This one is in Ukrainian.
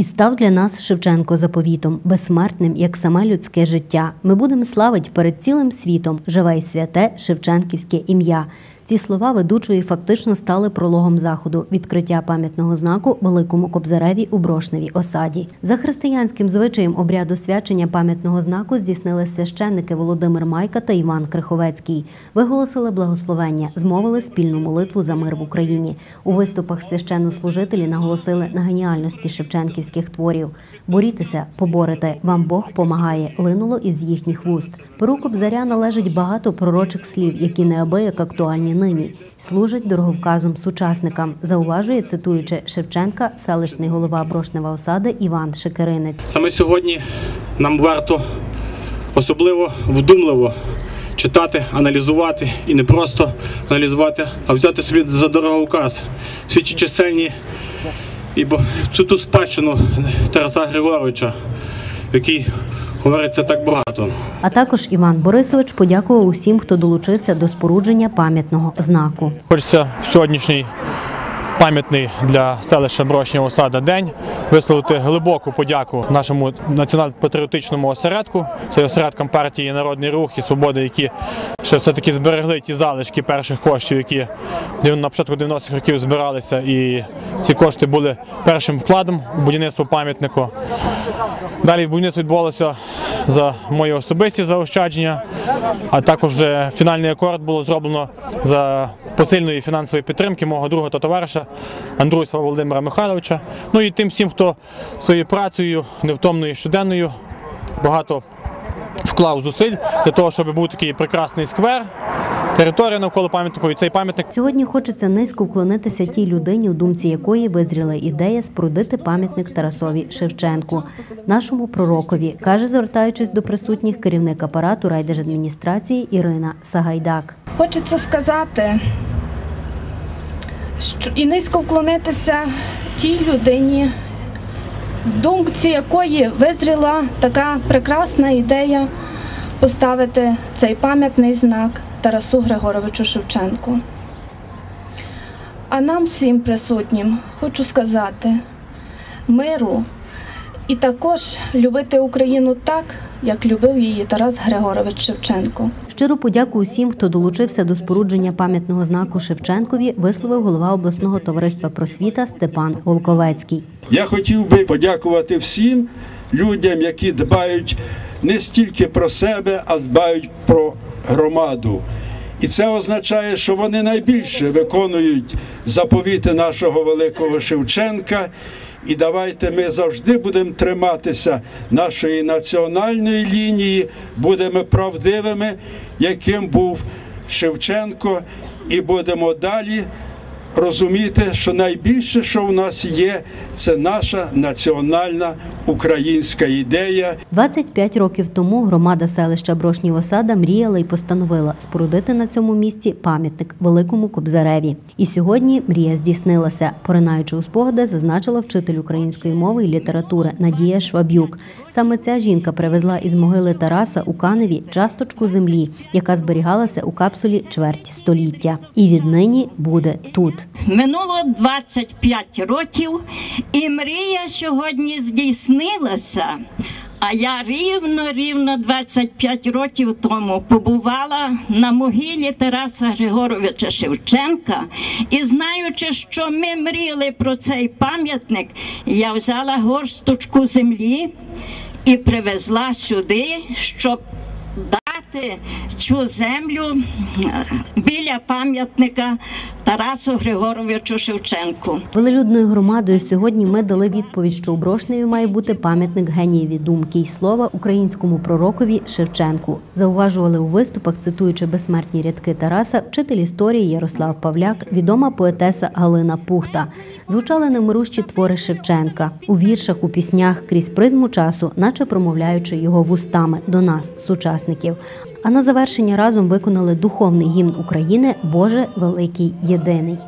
І став для нас Шевченко заповітом, безсмертним, як саме людське життя. Ми будемо славить перед цілим світом живе й святе Шевченківське ім'я. Ці слова ведучої фактично стали прологом заходу відкриття пам'ятного знаку Великому Кобзареві у Брошневій осаді. За християнським звичаєм обряду свячення пам'ятного знаку здійснили священники Володимир Майка та Іван Криховецький. Виголосили благословення, змовили спільну молитву за мир в Україні. У виступах священнослужителі наголосили на геніальності шевченківських творів. Борітеся, поборете, вам Бог помагає. Линуло із їхніх вуст. Перу Кобзаря належить багато пророчих слів, які неабияк актуальні нині. Служать дороговказом сучасникам, зауважує, цитуючи Шевченка, селищний голова Брошнева осади Іван Шекеринець. Саме сьогодні нам варто особливо вдумливо читати, аналізувати і не просто аналізувати, а взяти собі за дороговказ всі ті чисельні і цю ту спадщину Тараса Григоровича, в якій говориться так багато. А також Іван Борисович подякував усім, хто долучився до спорудження пам'ятного знаку. Хочеться в сьогоднішній пам'ятний для селища Брошня осада день висловити глибоку подяку нашому національно-патріотичному осередку. Це осередкам партії Народний рух і свободи, які ще все-таки зберегли ті залишки перших коштів, які на початку 90-х років збиралися. І ці кошти були першим вкладом у будівництво пам'ятнику. Далі будівництво відбувалося за мої особисті заощадження, а також фінальний акорд було зроблено за посильної фінансової підтримки мого друга та товариша Андруйства Володимира Михайловича. Ну і тим всім, хто своєю працею, невтомною щоденною, багато вклав зусиль для того, щоб був такий прекрасний сквер, територія навколо пам'ятнику і цей пам'ятник Сьогодні хочеться низько вклонитися тій людині, у думці якої визріла ідея спорудити пам'ятник Тарасові Шевченку, нашому пророкові, каже, звертаючись до присутніх керівник апарату райдержадміністрації Ірина Сагайдак. Хочеться сказати, що і низько вклонитися тій людині, в думці якої визріла така прекрасна ідея поставити цей пам'ятний знак Тарасу Григоровичу Шевченку. А нам всім присутнім хочу сказати миру і також любити Україну так, як любив її Тарас Григорович Шевченко. Щиру подяку усім, хто долучився до спорудження пам'ятного знаку Шевченкові, висловив голова обласного товариства просвіта Степан Волковецький. Я хотів би подякувати всім людям, які дбають не стільки про себе, а дбають про громаду. І це означає, що вони найбільше виконують заповіти нашого великого Шевченка. І давайте ми завжди будемо триматися нашої національної лінії, будемо правдивими, яким був Шевченко, і будемо далі розуміти, що найбільше, що в нас є, це наша національна українська ідея. 25 років тому громада селища Брошнів Осада мріяла і постановила спорудити на цьому місці пам'ятник Великому Кобзареві. І сьогодні мрія здійснилася. Поринаючи у спогади, зазначила вчитель української мови і літератури Надія Шваб'юк. Саме ця жінка привезла із могили Тараса у Каневі часточку землі, яка зберігалася у капсулі чверть століття. І віднині буде тут. Минуло 25 років, і мрія сьогодні здійснилася. А я рівно, рівно 25 років тому побувала на могилі Тараса Григоровича Шевченка. І знаючи, що ми мріяли про цей пам'ятник, я взяла горсточку землі і привезла сюди, щоб дати цю землю е, біля пам'ятника Тарасу Григоровичу Шевченку. Велелюдною громадою сьогодні ми дали відповідь, що у Брошневі має бути пам'ятник генієві думки й слова українському пророкові Шевченку. Зауважували у виступах, цитуючи безсмертні рядки Тараса, вчитель історії Ярослав Павляк, відома поетеса Галина Пухта. Звучали немирущі твори Шевченка у віршах, у піснях крізь призму часу, наче промовляючи його вустами до нас, сучасників. А на завершення разом виконали духовний гімн України Боже великий єдиний.